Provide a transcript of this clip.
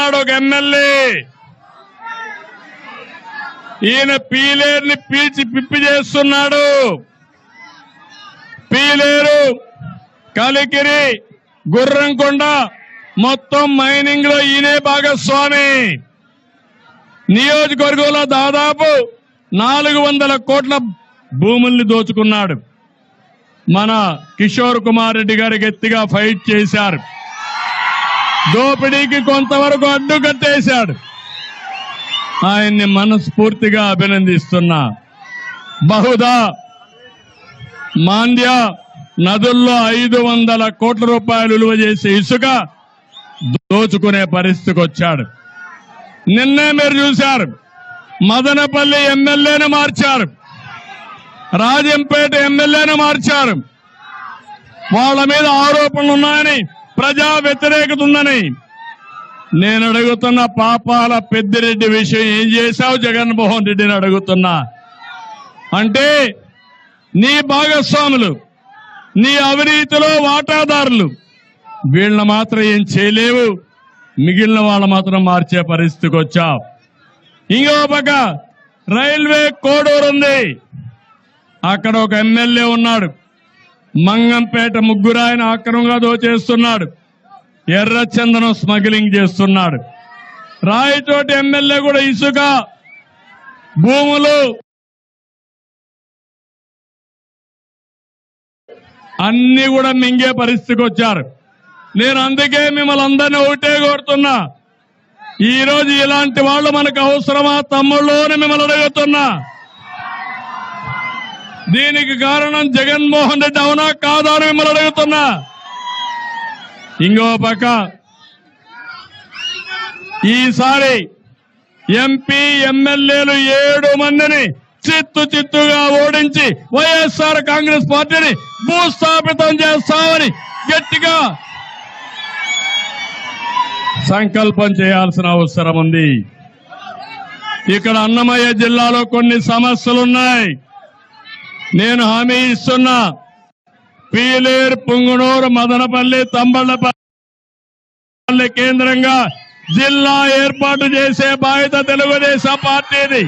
ఉన్నాడు ఒక ఎమ్మెల్యే. ఈయన పీలేరుని పీల్చి పిప్పి చేస్తున్నాడు. పీలేరు కలికిరి గుర్రంకొండ మొత్తం మైనింగ్లో ఈయనే భాగస్వామి. నియోజకవర్గంలో దాదాపు నాలుగు వందల కోట్ల భూముల్ని దోచుకున్నాడు. మన కిషోర్ కుమార్ రెడ్డి గారికి ఎత్తిగా ఫైట్ చేశారు. దోపిడీకి కొంతవరకు అడ్డు కట్టేశాడు. ఆయన్ని మనస్ఫూర్తిగా అభినందిస్తున్నా. బహుదా మాండ్య నదుల్లో ఐదు వందల కోట్ల రూపాయలు విలువ చేసే ఇసుక దోచుకునే పరిస్థితికి వచ్చాడు. నిన్నే మీరు చూశారు. మదనపల్లి ఎమ్మెల్యేను మార్చారు. రాజంపేట ఎమ్మెల్యేను మార్చారు. వాళ్ళ మీద ఆరోపణలు ఉన్నాయని ప్రజా వ్యతిరేకత ఉందని నేను అడుగుతున్న పాపాల పెద్దిరెడ్డి విషయం ఏం చేశావు? జగన్మోహన్ రెడ్డిని అడుగుతున్నా. అంటే నీ భాగస్వాములు నీ అవినీతిలో వాటాదారులు వీళ్ళని మాత్రం ఏం చేయలేవు. మిగిలిన వాళ్ళు మాత్రం మార్చే పరిస్థితికి వచ్చావు. ఇంకో పక్క రైల్వే కోడూరు ఉంది అక్కడ ఒక ఎమ్మెల్యే ఉన్నాడు. మంగంపేట ముగ్గురు ఆయన అక్రమంగా దోచేస్తున్నాడు. ఎర్రచందనం స్మగ్లింగ్ చేస్తున్నాడు. రాయచోటి ఎమ్మెల్యే కూడా ఇసుక. భూములు. అన్ని కూడా మింగే పరిస్థితికి వచ్చారు. నేను అందుకే మిమ్మల్ని అందరినీ ఒకటే కోరుతున్నా. ఈరోజు ఇలాంటి వాళ్ళు మనకు అవసరమా? తమ్ముళ్ళు మిమ్మల్ని అడుగుతున్నా. దీనికి కారణం జగన్మోహన్ రెడ్డి అవునా కాదా అని మిమ్మల్ని అడుగుతున్నా. ఇంకో పక్క ఈసారి ఎంపీ ఎమ్మెల్యేలు ఏడు మందిని చిత్తు చిత్తుగా ఓడించి వైఎస్ఆర్ కాంగ్రెస్ పార్టీని భూస్థాపితం చేస్తామని గట్టిగా సంకల్పం చేయాల్సిన అవసరం ఉంది. ఇక్కడ అన్నమయ్య జిల్లాలో కొన్ని సమస్యలున్నాయి. నేను హామీ ఇస్తున్నా పీలేరు పుంగునూరు మదనపల్లి తంబళ్ళపల్లి కేంద్రంగా జిల్లా ఏర్పాటు చేసే బాధ్యత తెలుగుదేశం పార్టీది.